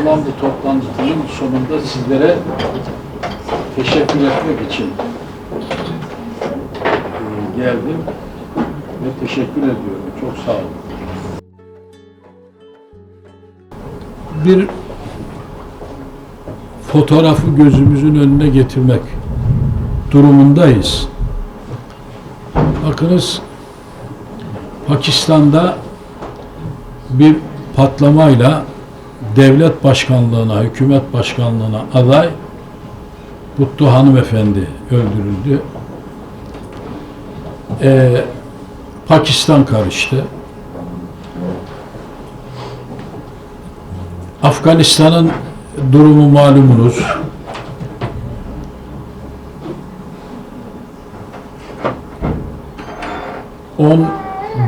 yapılan bu toplantının sonunda sizlere teşekkür etmek için e, geldim ve teşekkür ediyorum. Çok sağ olun. Bir fotoğrafı gözümüzün önüne getirmek durumundayız. Bakınız Pakistan'da bir patlamayla devlet başkanlığına, hükümet başkanlığına aday Butlu hanımefendi öldürüldü. Ee, Pakistan karıştı. Afganistan'ın durumu malumunuz. On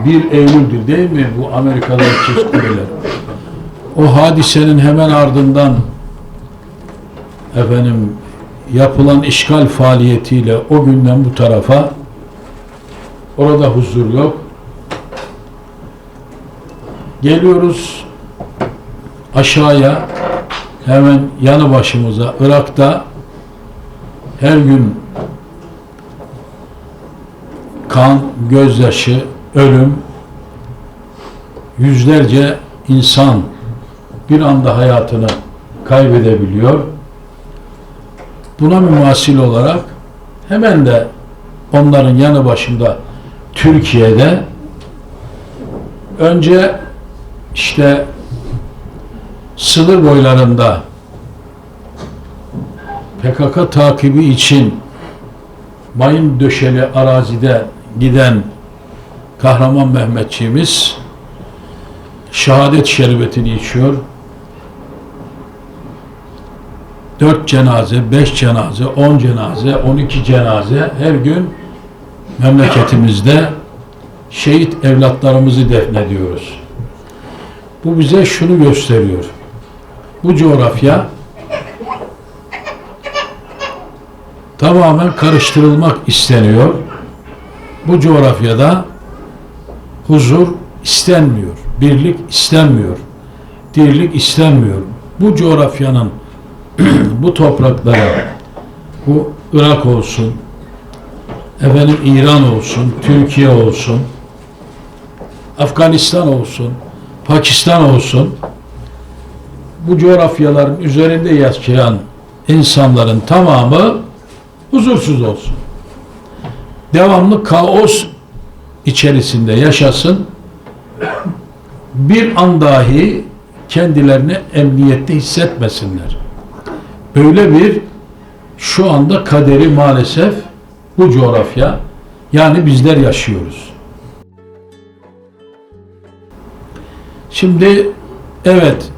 1 Eylül'dür değil mi bu Amerika'da ikiz kuleler? O hadisenin hemen ardından efendim yapılan işgal faaliyetiyle o günden bu tarafa orada huzur yok. Geliyoruz aşağıya hemen yanı başımıza Irak'ta her gün kan, gözyaşı, ölüm yüzlerce insan bir anda hayatını kaybedebiliyor. Buna mümasil olarak hemen de onların yanı başında Türkiye'de önce işte sınır boylarında PKK takibi için mayın döşeli arazide giden kahraman Mehmetçiğimiz şehadet şerbetini içiyor. Dört cenaze, beş cenaze, on cenaze, on iki cenaze her gün memleketimizde şehit evlatlarımızı defnediyoruz. Bu bize şunu gösteriyor. Bu coğrafya tamamen karıştırılmak isteniyor. Bu coğrafyada huzur istenmiyor, birlik istenmiyor, dirlik istenmiyor. Bu coğrafyanın, bu topraklara, bu Irak olsun, efendim İran olsun, Türkiye olsun, Afganistan olsun, Pakistan olsun, bu coğrafyaların üzerinde yaşayan insanların tamamı huzursuz olsun. Devamlı kaos içerisinde yaşasın. Bir an dahi kendilerini emniyette hissetmesinler. Böyle bir şu anda kaderi maalesef bu coğrafya yani bizler yaşıyoruz. Şimdi evet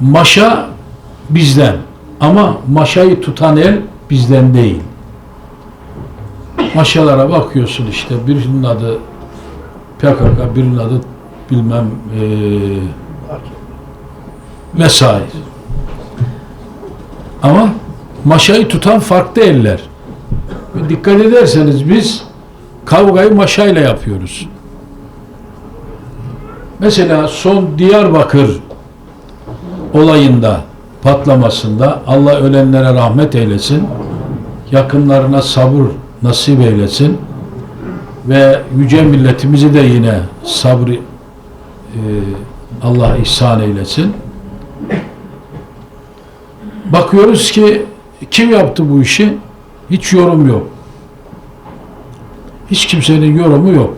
maşa bizden ama maşayı tutan el bizden değil. Maşalara bakıyorsun işte birinin adı PKK, birinin adı bilmem eee vesaire. Ama maşayı tutan farklı eller. Dikkat ederseniz biz kavgayı maşayla yapıyoruz. Mesela son Diyarbakır olayında patlamasında Allah ölenlere rahmet eylesin. Yakınlarına sabır nasip eylesin. Ve yüce milletimizi de yine sabrı e, Allah ihsan eylesin. Bakıyoruz ki kim yaptı bu işi? Hiç yorum yok. Hiç kimsenin yorumu yok.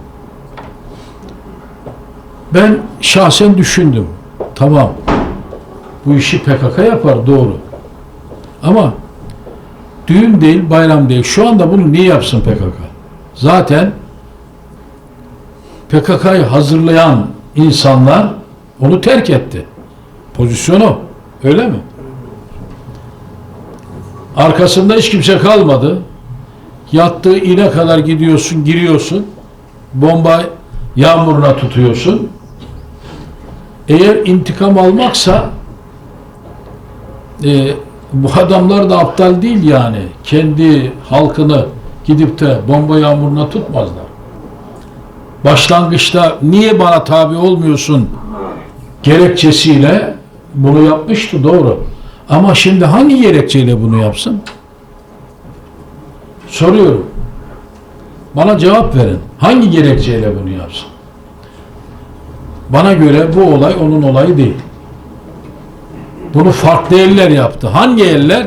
Ben şahsen düşündüm. Tamam. Bu işi PKK yapar doğru. Ama düğün değil, bayram değil. Şu anda bunu niye yapsın PKK? Zaten PKK'yı hazırlayan insanlar onu terk etti. Pozisyonu. Öyle mi? Arkasında hiç kimse kalmadı. Yattığı ine kadar gidiyorsun, giriyorsun. Bomba yağmuruna tutuyorsun. Eğer intikam almaksa e, bu adamlar da aptal değil yani. Kendi halkını gidip de bomba yağmuruna tutmazlar. Başlangıçta niye bana tabi olmuyorsun gerekçesiyle bunu yapmıştı doğru. Ama şimdi hangi gerekçeyle bunu yapsın? Soruyorum. Bana cevap verin. Hangi gerekçeyle bunu yapsın? Bana göre bu olay onun olayı değil. Bunu farklı eller yaptı. Hangi eller?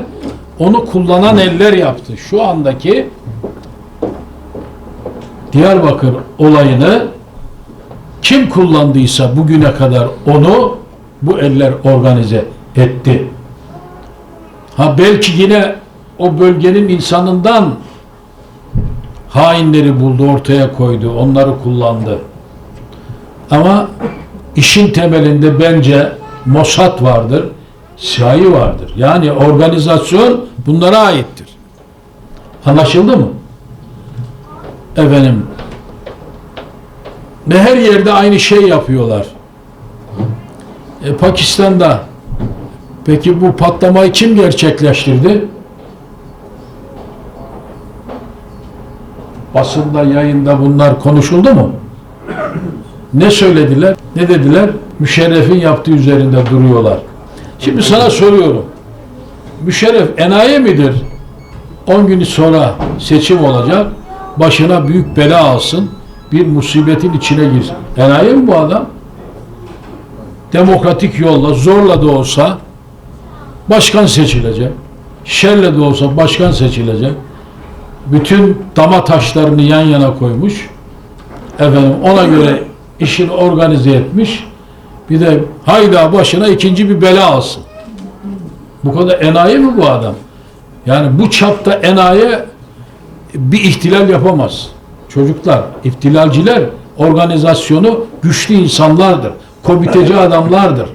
Onu kullanan eller yaptı. Şu andaki Diyarbakır olayını kim kullandıysa bugüne kadar onu bu eller organize etti. Ha belki yine o bölgenin insanından hainleri buldu, ortaya koydu, onları kullandı. Ama işin temelinde bence Mossad vardır, CIA vardır. Yani organizasyon bunlara aittir. Anlaşıldı mı? Efendim ve her yerde aynı şey yapıyorlar. E, Pakistan'da peki bu patlamayı kim gerçekleştirdi? Basında, yayında bunlar konuşuldu mu? Ne söylediler? Ne dediler? Müşerref'in yaptığı üzerinde duruyorlar. Şimdi sana soruyorum. Müşerref enayi midir? 10 gün sonra seçim olacak. Başına büyük bela alsın. Bir musibetin içine girsin. Enayi mi bu adam? Demokratik yolla, zorla da olsa başkan seçilecek. Şerle de olsa başkan seçilecek. Bütün dama taşlarını yan yana koymuş. Efendim ona göre işini organize etmiş. Bir de hayda başına ikinci bir bela alsın. Bu kadar enayi mi bu adam? Yani bu çapta enayi bir ihtilal yapamaz. Çocuklar, ihtilalciler organizasyonu güçlü insanlardır. Komiteci adamlardır.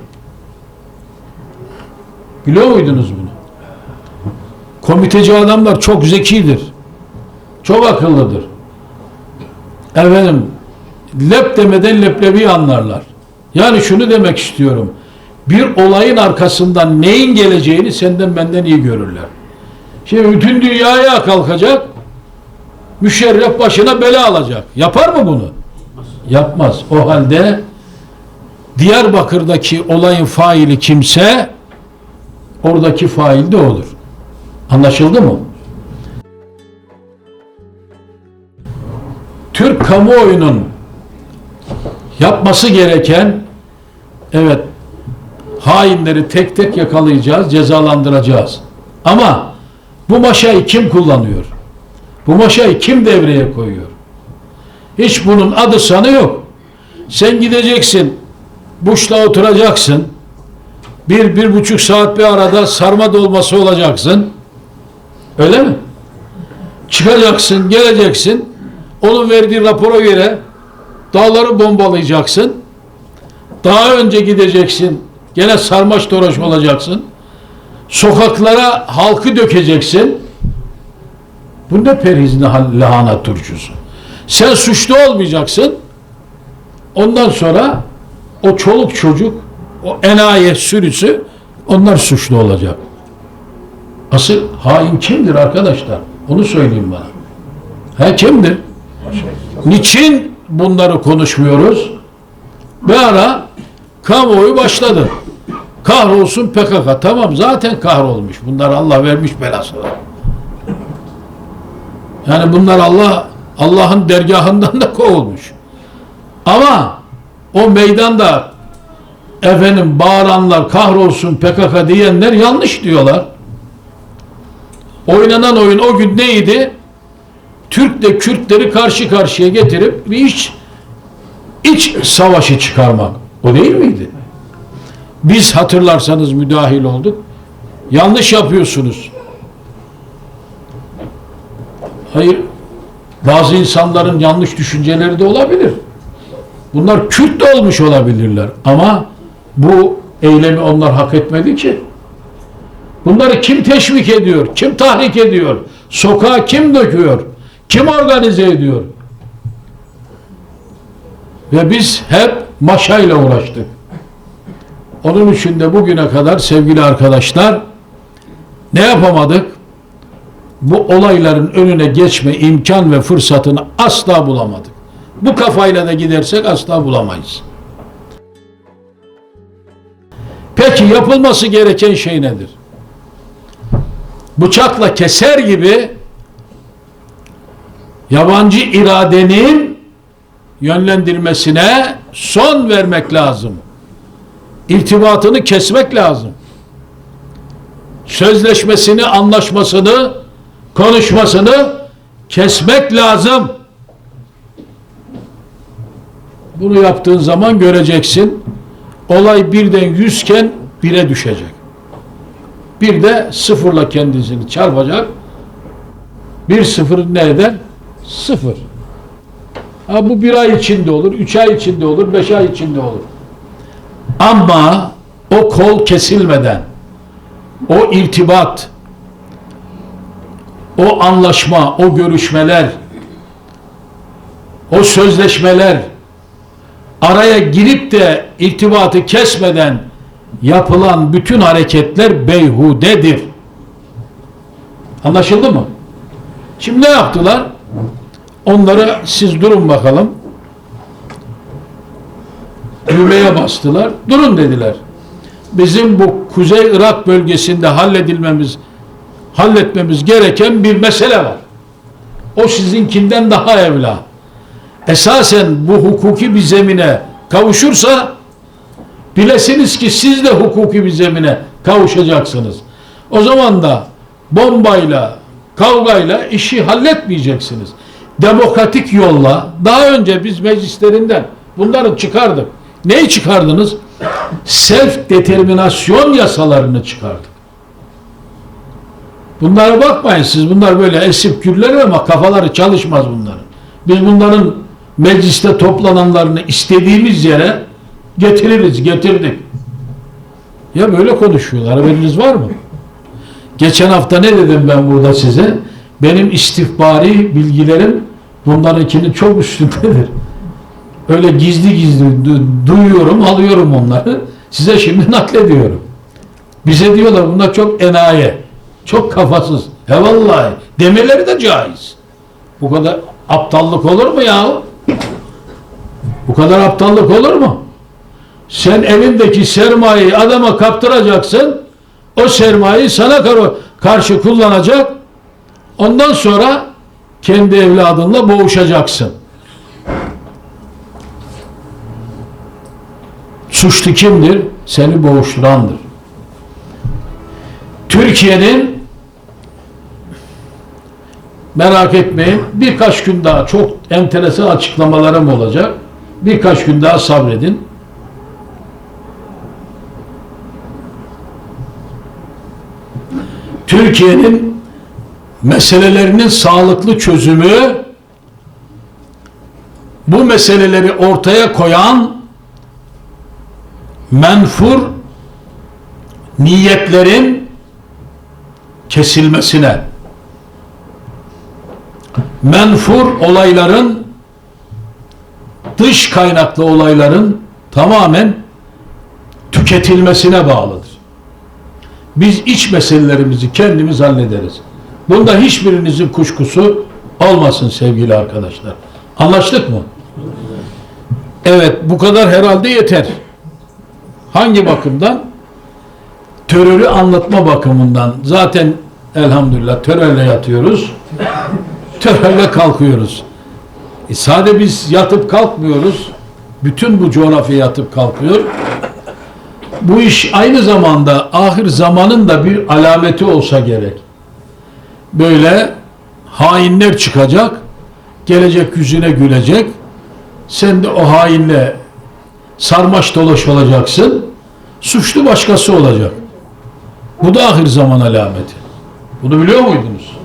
Biliyor muydunuz bunu? Komiteci adamlar çok zekidir. Çok akıllıdır. Efendim, lep demeden leblebi anlarlar. Yani şunu demek istiyorum. Bir olayın arkasından neyin geleceğini senden benden iyi görürler. Şimdi bütün dünyaya kalkacak. Müşerref başına bela alacak. Yapar mı bunu? Yapmaz. O halde Diyarbakır'daki olayın faili kimse oradaki fail de olur. Anlaşıldı mı? Türk kamuoyunun yapması gereken evet hainleri tek tek yakalayacağız, cezalandıracağız. Ama bu maşayı kim kullanıyor? Bu maşayı kim devreye koyuyor? Hiç bunun adı sanı yok. Sen gideceksin, Buş'la oturacaksın. Bir, bir buçuk saat bir arada sarma dolması olacaksın. Öyle mi? Çıkacaksın, geleceksin. Onun verdiği rapora göre dağları bombalayacaksın. Daha önce gideceksin. Gene sarmaş dolaş olacaksın. Sokaklara halkı dökeceksin. Bu ne perhiz lahana turşusu. Sen suçlu olmayacaksın. Ondan sonra o çoluk çocuk, o enayi sürüsü onlar suçlu olacak. Asıl hain kimdir arkadaşlar? Onu söyleyeyim bana. Ha kimdir? Niçin bunları konuşmuyoruz? Bir ara kamuoyu başladı. Kahrolsun PKK. Tamam zaten kahrolmuş. Bunlar Allah vermiş belasını. Yani bunlar Allah Allah'ın dergahından da kovulmuş. Ama o meydanda efendim bağıranlar kahrolsun PKK diyenler yanlış diyorlar. Oynanan oyun o gün neydi? Türk'le Kürtleri karşı karşıya getirip bir iç iç savaşı çıkarmak. O değil miydi? Biz hatırlarsanız müdahil olduk. Yanlış yapıyorsunuz. Hayır. Bazı insanların yanlış düşünceleri de olabilir. Bunlar Kürt de olmuş olabilirler. Ama bu eylemi onlar hak etmedi ki. Bunları kim teşvik ediyor? Kim tahrik ediyor? Sokağa kim döküyor? Kim organize ediyor? Ve biz hep maşayla uğraştık. Onun için de bugüne kadar sevgili arkadaşlar ne yapamadık? Bu olayların önüne geçme imkan ve fırsatını asla bulamadık. Bu kafayla da gidersek asla bulamayız. Peki yapılması gereken şey nedir? Bıçakla keser gibi yabancı iradenin yönlendirmesine son vermek lazım. İrtibatını kesmek lazım. Sözleşmesini, anlaşmasını, konuşmasını kesmek lazım. Bunu yaptığın zaman göreceksin. Olay birden yüzken bire düşecek. Bir de sıfırla kendisini çarpacak. Bir sıfır ne eder? Sıfır. Ha bu bir ay içinde olur, üç ay içinde olur, beş ay içinde olur. Ama o kol kesilmeden, o irtibat, o anlaşma, o görüşmeler, o sözleşmeler araya girip de irtibatı kesmeden yapılan bütün hareketler beyhudedir. Anlaşıldı mı? Şimdi ne yaptılar? Onları siz durun bakalım. Düğmeye bastılar. Durun dediler. Bizim bu Kuzey Irak bölgesinde halledilmemiz, halletmemiz gereken bir mesele var. O sizinkinden daha evla. Esasen bu hukuki bir zemine kavuşursa bilesiniz ki siz de hukuki bir zemine kavuşacaksınız. O zaman da bombayla, kavgayla işi halletmeyeceksiniz. Demokratik yolla daha önce biz meclislerinden bunları çıkardık. Neyi çıkardınız? Self determinasyon yasalarını çıkardık. Bunlara bakmayın siz bunlar böyle esip gürler ama kafaları çalışmaz bunların. Biz bunların mecliste toplananlarını istediğimiz yere getiririz, getirdik. Ya böyle konuşuyorlar, haberiniz var mı? Geçen hafta ne dedim ben burada size? Benim istihbari bilgilerim bunlarınkinin çok üstündedir. Öyle gizli gizli du- duyuyorum, alıyorum onları. Size şimdi naklediyorum. Bize diyorlar bunlar çok enayi, çok kafasız. He vallahi demeleri de caiz. Bu kadar aptallık olur mu yahu? Bu kadar aptallık olur mu? Sen elindeki sermayeyi adama kaptıracaksın. O sermayeyi sana kar- karşı kullanacak. Ondan sonra kendi evladınla boğuşacaksın. Suçlu kimdir? Seni boğuşturandır. Türkiye'nin merak etmeyin birkaç gün daha çok enteresan açıklamalarım olacak. Birkaç gün daha sabredin. Türkiye'nin meselelerinin sağlıklı çözümü bu meseleleri ortaya koyan menfur niyetlerin kesilmesine menfur olayların dış kaynaklı olayların tamamen tüketilmesine bağlıdır. Biz iç meselelerimizi kendimiz hallederiz. Bunda hiçbirinizin kuşkusu olmasın sevgili arkadaşlar. Anlaştık mı? Evet bu kadar herhalde yeter. Hangi bakımdan? Terörü anlatma bakımından. Zaten elhamdülillah terörle yatıyoruz. Terörle kalkıyoruz. E sade biz yatıp kalkmıyoruz. Bütün bu coğrafya yatıp kalkıyor. Bu iş aynı zamanda ahir zamanın da bir alameti olsa gerek. Böyle hainler çıkacak, gelecek yüzüne gülecek. Sen de o hainle sarmaş dolaş olacaksın. Suçlu başkası olacak. Bu da ahir zaman alameti. Bunu biliyor muydunuz?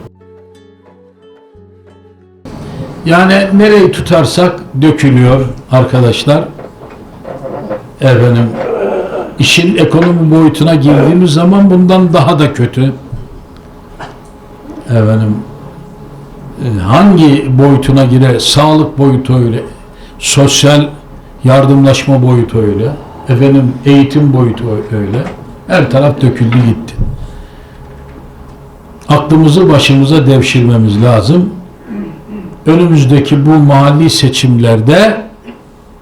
Yani nereyi tutarsak dökülüyor arkadaşlar. Efendim işin ekonomi boyutuna girdiğimiz zaman bundan daha da kötü. Efendim e, hangi boyutuna girer? Sağlık boyutu öyle, sosyal yardımlaşma boyutu öyle, efendim eğitim boyutu öyle. Her taraf döküldü gitti. Aklımızı başımıza devşirmemiz lazım. önümüzdeki bu mahalli seçimlerde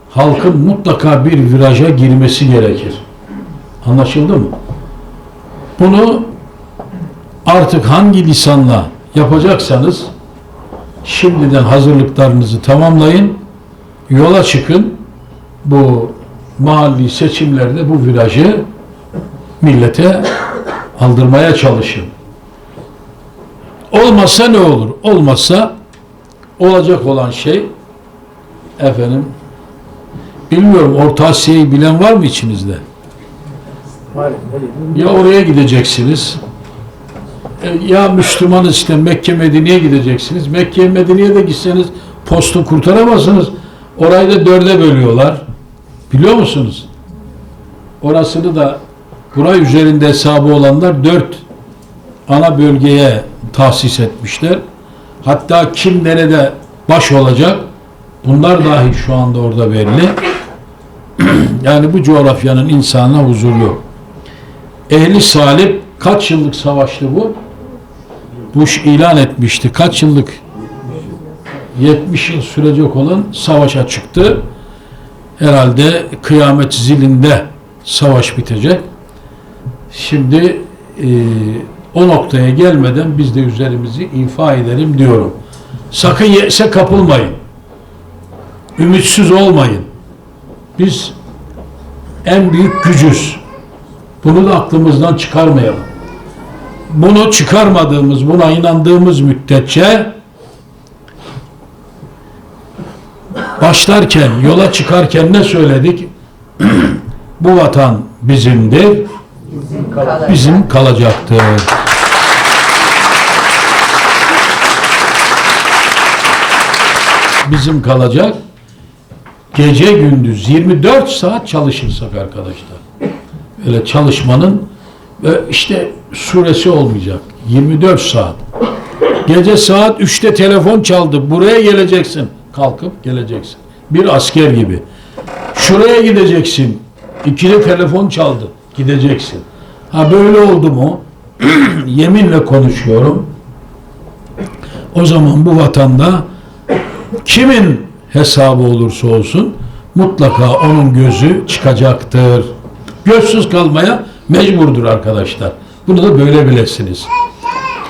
halkın mutlaka bir viraja girmesi gerekir. Anlaşıldı mı? Bunu artık hangi lisanla yapacaksanız şimdiden hazırlıklarınızı tamamlayın. Yola çıkın. Bu mahalli seçimlerde bu virajı millete aldırmaya çalışın. Olmazsa ne olur? Olmazsa olacak olan şey efendim bilmiyorum Orta Asya'yı bilen var mı içinizde? Ya oraya gideceksiniz e, ya Müslümanız işte Mekke Medine'ye gideceksiniz. Mekke Medine'ye de gitseniz postu kurtaramazsınız. Orayı da dörde bölüyorlar. Biliyor musunuz? Orasını da buraya üzerinde hesabı olanlar dört ana bölgeye tahsis etmişler. Hatta kim nerede baş olacak bunlar dahi şu anda orada belli. yani bu coğrafyanın insanına huzur yok. Ehli Salip kaç yıllık savaştı bu? Bush ilan etmişti. Kaç yıllık? 70 yıl sürecek olan savaşa çıktı. Herhalde kıyamet zilinde savaş bitecek. Şimdi e, o noktaya gelmeden biz de üzerimizi ifa edelim diyorum. Sakın yese kapılmayın. Ümitsiz olmayın. Biz en büyük gücüz. Bunu da aklımızdan çıkarmayalım. Bunu çıkarmadığımız, buna inandığımız müddetçe başlarken, yola çıkarken ne söyledik? Bu vatan bizimdir, bizim kalacaktır. Bizim kalacak. Gece gündüz 24 saat çalışırsak arkadaşlar. Öyle çalışmanın ve işte suresi olmayacak. 24 saat. Gece saat 3'te telefon çaldı. Buraya geleceksin. Kalkıp geleceksin. Bir asker gibi. Şuraya gideceksin. İkili telefon çaldı. Gideceksin. Ha böyle oldu mu? Yeminle konuşuyorum. O zaman bu vatanda kimin hesabı olursa olsun mutlaka onun gözü çıkacaktır. Gözsüz kalmaya mecburdur arkadaşlar. Bunu da böyle bilesiniz.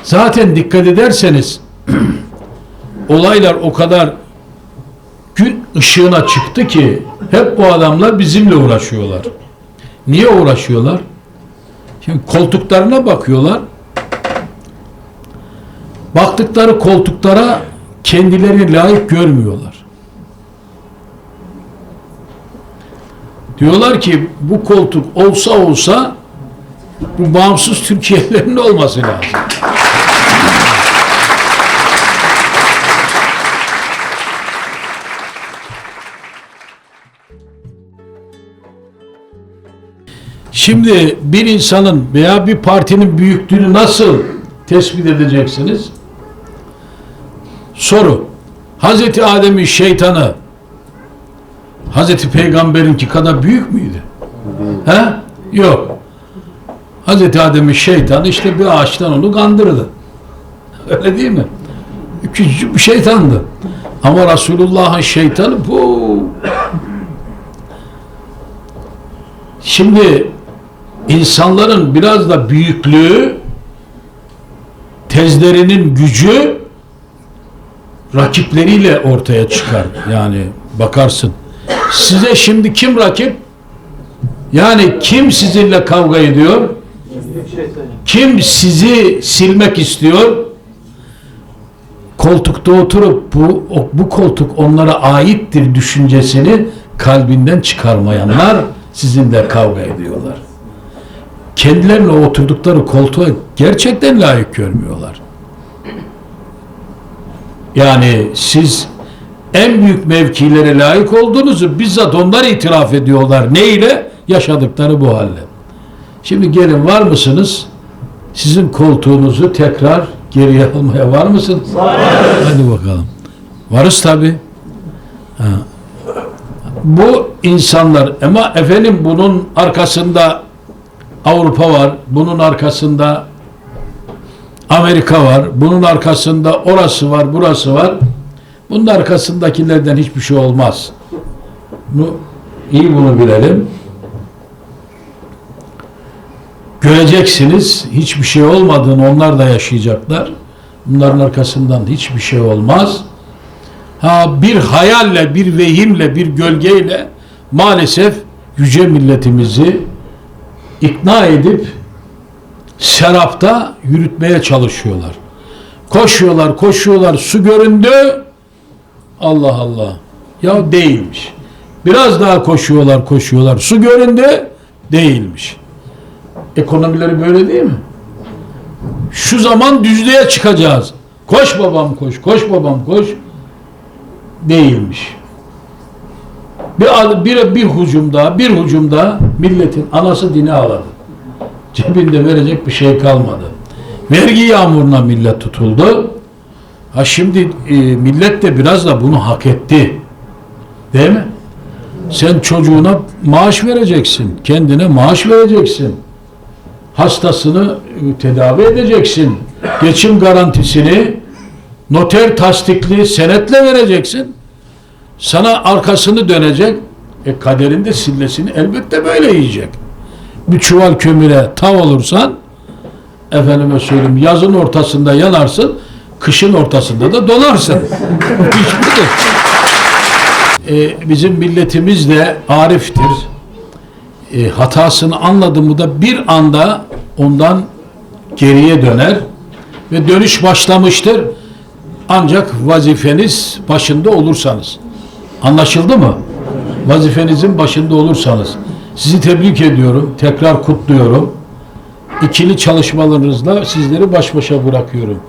Zaten dikkat ederseniz olaylar o kadar gün ışığına çıktı ki hep bu adamlar bizimle uğraşıyorlar. Niye uğraşıyorlar? Şimdi koltuklarına bakıyorlar. Baktıkları koltuklara kendilerini layık görmüyorlar. Diyorlar ki bu koltuk olsa olsa bu bağımsız Türkiye'lerin olması lazım. Şimdi bir insanın veya bir partinin büyüklüğünü nasıl tespit edeceksiniz? Soru. Hazreti Adem'in şeytanı Hazreti Peygamber'inki kadar büyük müydü? He? Yok. Hazreti Adem'in şeytanı işte bir ağaçtan onu kandırdı. Öyle değil mi? Küçücük bir şeytandı. Ama Resulullah'ın şeytanı bu. Şimdi insanların biraz da büyüklüğü tezlerinin gücü rakipleriyle ortaya çıkar. Yani bakarsın. Size şimdi kim rakip? Yani kim sizinle kavga ediyor? Kim sizi silmek istiyor? Koltukta oturup bu bu koltuk onlara aittir düşüncesini kalbinden çıkarmayanlar sizinle kavga ediyorlar. Kendilerine oturdukları koltuğa gerçekten layık görmüyorlar. Yani siz en büyük mevkilere layık olduğunuzu bizzat onlar itiraf ediyorlar. Ne ile? Yaşadıkları bu halle. Şimdi gelin var mısınız? Sizin koltuğunuzu tekrar geriye almaya var mısınız? Hadi bakalım. Varız tabi. Bu insanlar ama efendim bunun arkasında Avrupa var, bunun arkasında Amerika var, bunun arkasında orası var, burası var. Bunun arkasındakilerden hiçbir şey olmaz. Bunu, iyi bunu bilelim. Göreceksiniz hiçbir şey olmadığını onlar da yaşayacaklar. Bunların arkasından hiçbir şey olmaz. Ha bir hayalle, bir vehimle, bir gölgeyle maalesef yüce milletimizi ikna edip serapta yürütmeye çalışıyorlar. Koşuyorlar, koşuyorlar, su göründü. Allah Allah. Ya değilmiş. Biraz daha koşuyorlar, koşuyorlar. Su göründü. Değilmiş. Ekonomileri böyle değil mi? Şu zaman düzlüğe çıkacağız. Koş babam koş, koş babam koş. Değilmiş. Bir, bir, bir hucumda, bir hucumda milletin anası dini ağladı. Cebinde verecek bir şey kalmadı. Vergi yağmuruna millet tutuldu. Ha şimdi e, millet de biraz da bunu hak etti. Değil mi? Sen çocuğuna maaş vereceksin. Kendine maaş vereceksin. Hastasını e, tedavi edeceksin. Geçim garantisini noter tasdikli senetle vereceksin. Sana arkasını dönecek. E kaderinde sillesini elbette böyle yiyecek. Bir çuval kömüre tav olursan efendime söyleyeyim yazın ortasında yanarsın, kışın ortasında da donarsın. Hiçbiridir. E, bizim milletimiz de ariftir. E, hatasını anladı mı da bir anda ondan geriye döner ve dönüş başlamıştır. Ancak vazifeniz başında olursanız. Anlaşıldı mı? Vazifenizin başında olursanız. Sizi tebrik ediyorum. Tekrar kutluyorum. İkili çalışmalarınızla sizleri baş başa bırakıyorum.